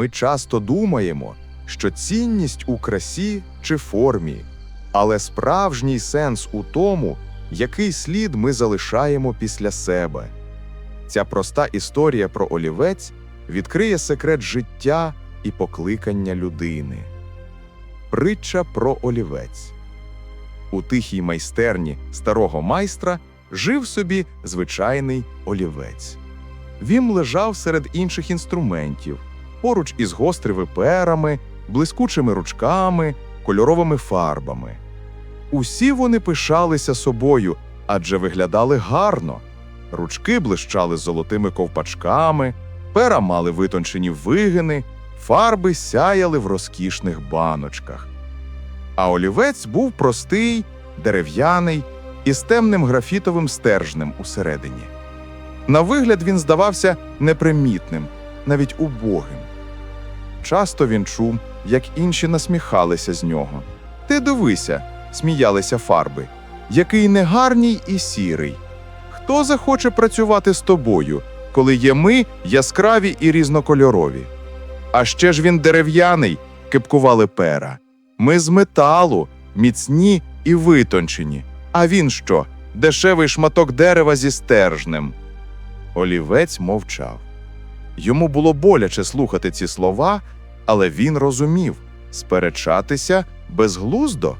Ми часто думаємо, що цінність у красі чи формі, але справжній сенс у тому, який слід ми залишаємо після себе. Ця проста історія про олівець відкриє секрет життя і покликання людини. Притча про олівець. У тихій майстерні старого майстра жив собі звичайний олівець. Він лежав серед інших інструментів, поруч із гострими перами, блискучими ручками, кольоровими фарбами. Усі вони пишалися собою, адже виглядали гарно. Ручки блищали золотими ковпачками, пера мали витончені вигини, фарби сяяли в розкішних баночках. А олівець був простий, дерев'яний із темним графітовим стержнем усередині. На вигляд він здавався непримітним, навіть убогим. Часто він чув, як інші насміхалися з нього. Ти дивися, сміялися фарби, який негарній і сірий. Хто захоче працювати з тобою, коли є ми яскраві і різнокольорові? А ще ж він дерев'яний, кипкували пера. Ми з металу, міцні і витончені. А він що? Дешевий шматок дерева зі стержнем. Олівець мовчав. Йому було боляче слухати ці слова, але він розумів сперечатися безглуздо,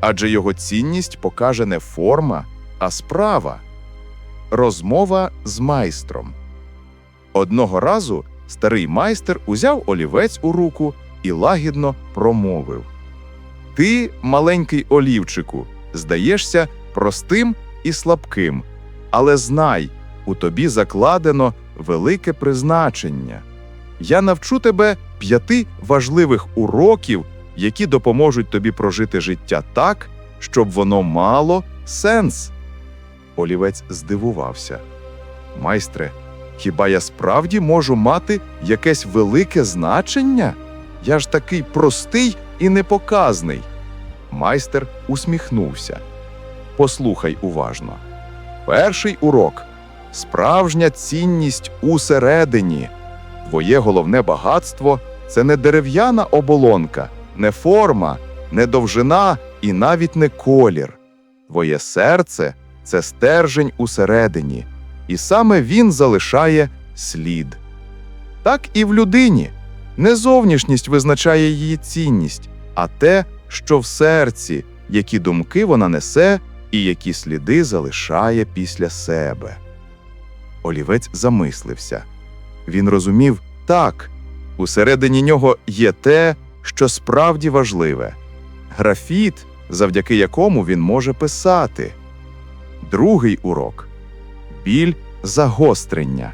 адже його цінність покаже не форма, а справа. Розмова з майстром. Одного разу старий майстер узяв олівець у руку і лагідно промовив: Ти, маленький олівчику, здаєшся простим і слабким, але знай, у тобі закладено велике призначення. Я навчу тебе п'яти важливих уроків, які допоможуть тобі прожити життя так, щоб воно мало сенс. Олівець здивувався. Майстре, хіба я справді можу мати якесь велике значення? Я ж такий простий і непоказний. Майстер усміхнувся. Послухай уважно. Перший урок справжня цінність усередині. Твоє головне багатство це не дерев'яна оболонка, не форма, не довжина і навіть не колір. Твоє серце це стержень усередині, і саме він залишає слід. Так і в людині не зовнішність визначає її цінність, а те, що в серці, які думки вона несе і які сліди залишає після себе. Олівець замислився. Він розумів так, усередині нього є те, що справді важливе графіт, завдяки якому він може писати. Другий урок біль загострення.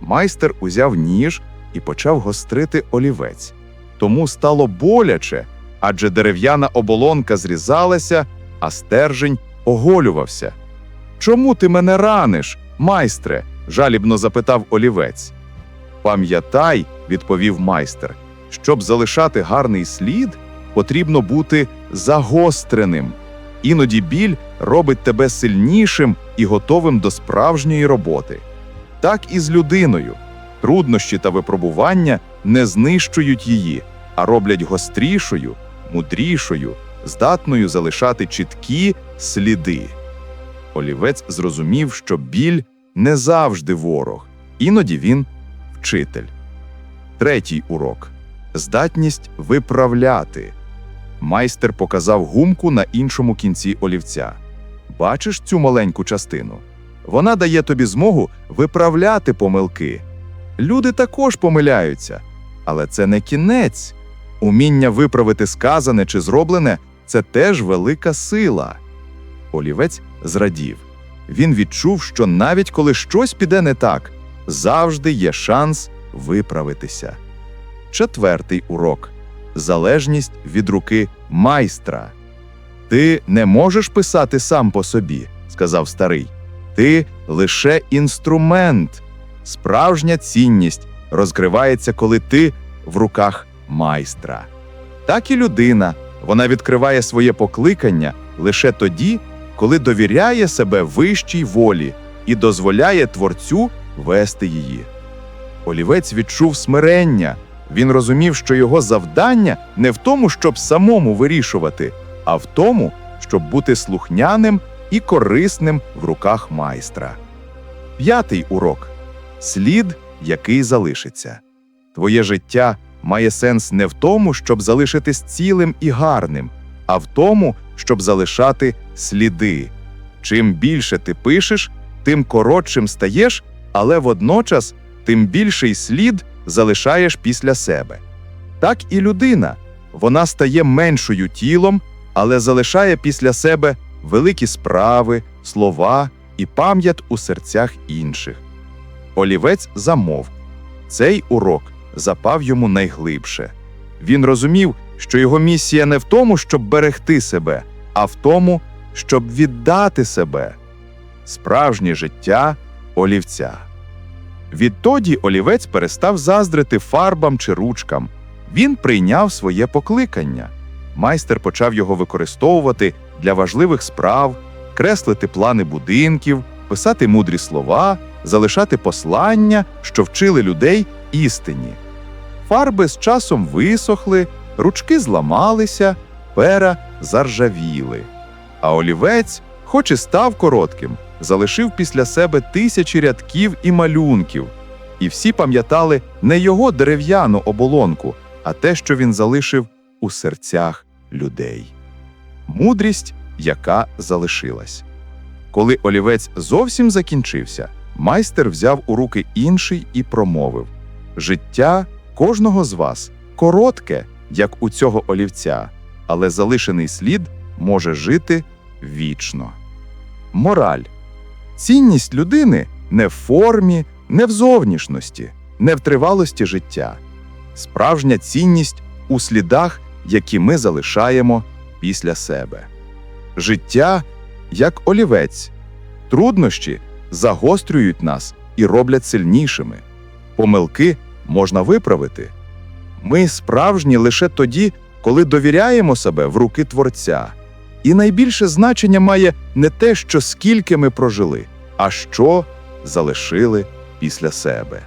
Майстер узяв ніж і почав гострити олівець. Тому стало боляче, адже дерев'яна оболонка зрізалася, а стержень оголювався. Чому ти мене раниш, майстре? жалібно запитав олівець. Пам'ятай, відповів майстер, щоб залишати гарний слід, потрібно бути загостреним. Іноді біль робить тебе сильнішим і готовим до справжньої роботи. Так і з людиною. Труднощі та випробування не знищують її, а роблять гострішою, мудрішою, здатною залишати чіткі сліди. Олівець зрозумів, що біль не завжди ворог, іноді він вчитель. Третій урок здатність виправляти. Майстер показав гумку на іншому кінці олівця. Бачиш цю маленьку частину? Вона дає тобі змогу виправляти помилки. Люди також помиляються, але це не кінець. Уміння виправити сказане чи зроблене це теж велика сила. Олівець зрадів. Він відчув, що навіть коли щось піде не так, завжди є шанс виправитися. Четвертий урок залежність від руки майстра. Ти не можеш писати сам по собі, сказав старий. Ти лише інструмент. Справжня цінність розкривається, коли ти в руках майстра. Так і людина. Вона відкриває своє покликання лише тоді, коли довіряє себе вищій волі і дозволяє творцю вести її. Олівець відчув смирення, Він розумів, що його завдання не в тому, щоб самому вирішувати, а в тому, щоб бути слухняним і корисним в руках майстра. П'ятий урок слід, який залишиться. Твоє життя має сенс не в тому, щоб залишитись цілим і гарним, а в тому, щоб залишати сліди. Чим більше ти пишеш, тим коротшим стаєш, але водночас тим більший слід залишаєш після себе. Так і людина. Вона стає меншою тілом, але залишає після себе великі справи, слова і пам'ять у серцях інших. Олівець замовк. Цей урок запав йому найглибше. Він розумів, що його місія не в тому, щоб берегти себе, а в тому, щоб віддати себе. Справжнє життя олівця. Відтоді олівець перестав заздрити фарбам чи ручкам. Він прийняв своє покликання. Майстер почав його використовувати для важливих справ, креслити плани будинків, писати мудрі слова, залишати послання, що вчили людей істині. Фарби з часом висохли, ручки зламалися, пера заржавіли. А олівець, хоч і став коротким, залишив після себе тисячі рядків і малюнків, і всі пам'ятали не його дерев'яну оболонку, а те, що він залишив у серцях людей. Мудрість, яка залишилась. Коли олівець зовсім закінчився, майстер взяв у руки інший і промовив: Життя кожного з вас коротке, як у цього олівця, але залишений слід може жити вічно. Мораль. Цінність людини не в формі, не в зовнішності, не в тривалості життя. Справжня цінність у слідах, які ми залишаємо після себе. Життя як олівець. Труднощі загострюють нас і роблять сильнішими. Помилки можна виправити. Ми справжні лише тоді, коли довіряємо себе в руки Творця. І найбільше значення має не те, що скільки ми прожили, а що залишили після себе.